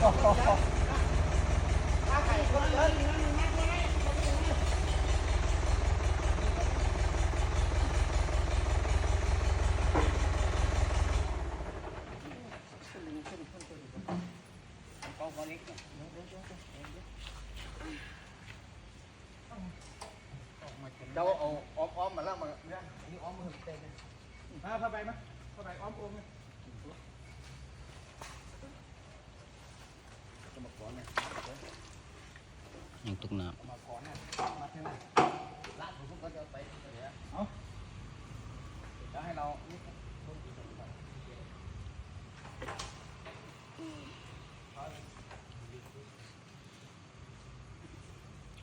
เจ้าเอาอ้อมอ้อมมาแล้วมาเนี่ยอันนี้อ้อมมือเต็มเลยมาผ้าใบมาผ้าใบอ้อมโอมเลย ก่อนำ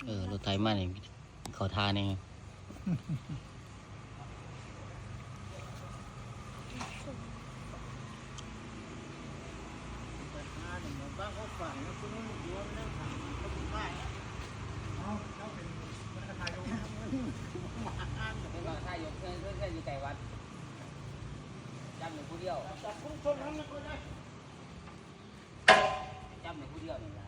เออรถไถมาเนี่ยเขาทาเนี่ยบ้านเขาฝังนะคุณนุ่นยู่ว่านั่งถามเขาเป็นบ้าเเป็นว่าถ้ายกเส้นเส้นเส้นอยู่ไก่วัดจำหนึ่งผู้เดียวจับพุ่งชนนั้นนะก็ได้จำหนึ่งผู้เดียวนี่นะ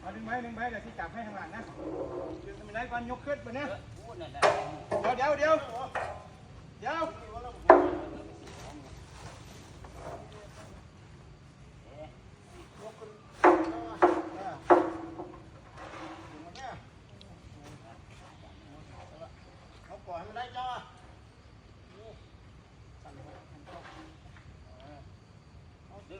เอาดึงไว้ดึงไว้เดี๋ยวที่จับให้ข้างหลังนะดึงไม่ได้ก่อนยกขึ้นไปเนี่ออพูดนั่นแหละเดี๋ยวเดี๋ยวเดี๋ยวเดี๋ยว เขาปล่อยมันได้จ้า ดึงเองเนี่ยดึงสายบ้านนี่ก็นี่ก็อยู่แล้วนี่สิลูกค้ามันเลยดึงเนี่ยมันเล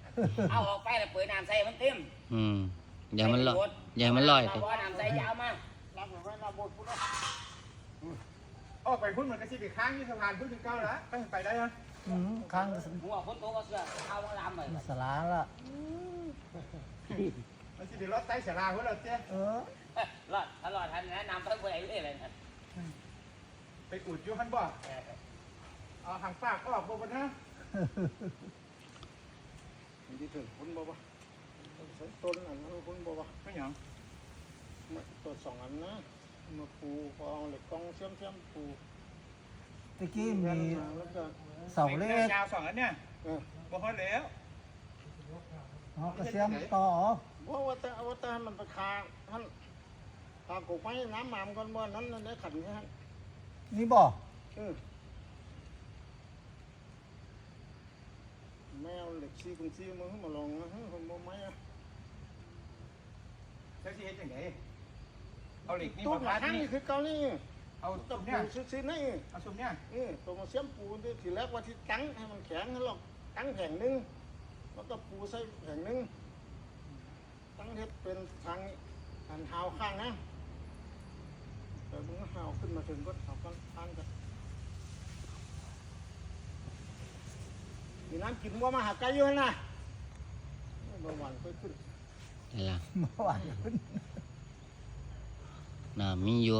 เอาออกไปแล้วเปิดน้ำใส่มันเต็มอืมอย่ามันลอยอย่ามันลอยเอาเถอะน้ำใส่ยาวมารับไว้หน้าโบสถ์พุทธออกไปพุ่นมันก็สิไปค้างที่สะพานพุ่นถึงเก้าแล้วไปไปได้ยังอืมข้างหัวคนโตก็เสือเอาลามไปสลาละมันสิไปรถไต่สาราพุ่นเราเจ้เออรอดถ้ารอดทันนะน้ำเพิ่มไปเรื่อยเลยนะไปอุดอยู่หันบ่เอาทางปากออกบ่บนนะ มันที่ถึงคุณบ่บ่ใส่ต้นอันนั้นคุณบ่บ่ไม่หยังตัวสองอันนะมาปูพอเอาเหล็กกองเชื่อมเชื่อมปูตะกี้มีแล้วก็เสาเล็กยาวสองอันเนี่ยเออบ่ฮอดแล้วเขาก็เสียมต่อว่าว่าแต่ว่าแต่มันไปคาท่านคากุกไม้น้ำหมามก่อนบ่นั้นนั่นได้ขันใช่ไหมนี่บ่เออ แมวเหล็กซีกุงซีมือมาลองนะคนบ่ไม้อะเจ้าสิเฮ็ดจังไดเอาเหล็กนี่ตู้มาหลัพังดนี่นี่คือเกาหลีเอาตะตุ่มปูเนี่ยซื้อๆนี่เอาซุ่มเนี่ย เออตัวมาเสียมปูนี่ทีแรกว่าที่ตั้งให้มันแข็งให้หรอกตั้งแผงหนึงแล้วก็ปูใส่แผงหนึงตั้งเฮ็ดเป็นทางอันหาวข้างนะแต่มึงหาวขึ้นมาถึงก็หาวกันทางกัน มีน้ำกินว่ามาหาไก่อยู่หั่นนะเมื่อวานไปขึ้นนั่นล่ะเมื่อวานขึ้นน้ำมีอยู่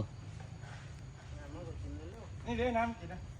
น้ำมันก็กินเร็วนี่เด้น้ำกินนะๆ